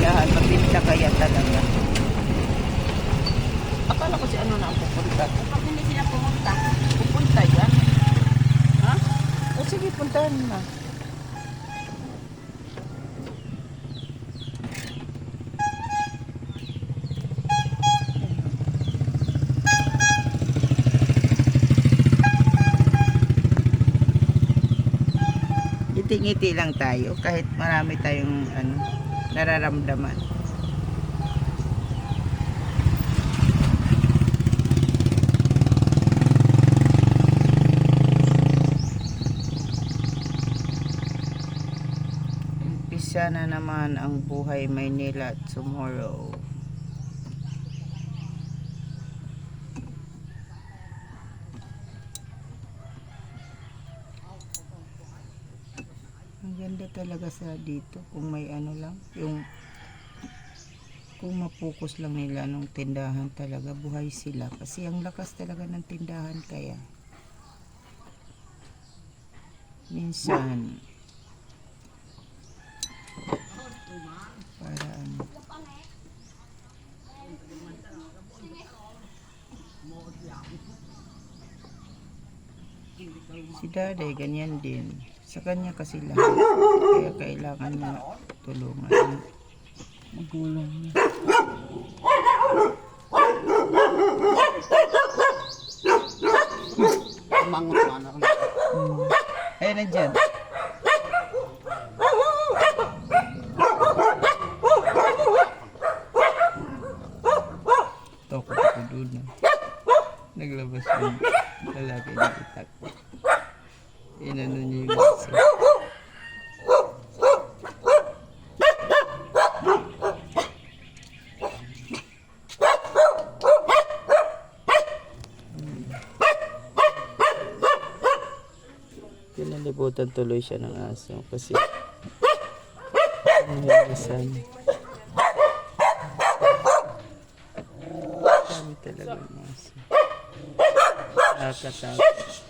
Yahan, mabinta kaya talaga. Akala ko si ano na ang pupunta. Kapag hindi sila pumunta, Pupunta yan. Ha? O sige, puntahan na. Ngiti-ngiti lang tayo kahit marami tayong ano, nararamdaman. Umpisa na naman ang buhay Maynila tomorrow. Ang ganda talaga sa dito kung may ano lang, yung kung mapokus lang nila nung tindahan talaga, buhay sila. Kasi ang lakas talaga ng tindahan kaya. Minsan, para ano. Si Daday, ganyan din. Sa kanya kasi lahat. Kaya kailangan niya tulungan ng magulang niya. mangot na anak ko. Hmm. Ay, nandyan. Toko ko doon na. Naglabas yung lalaki na itak. Inano niya yung isa. Pinalibutan tuloy siya ng aso kasi nahihisan. Dami talaga ng aso. Nakakatakot.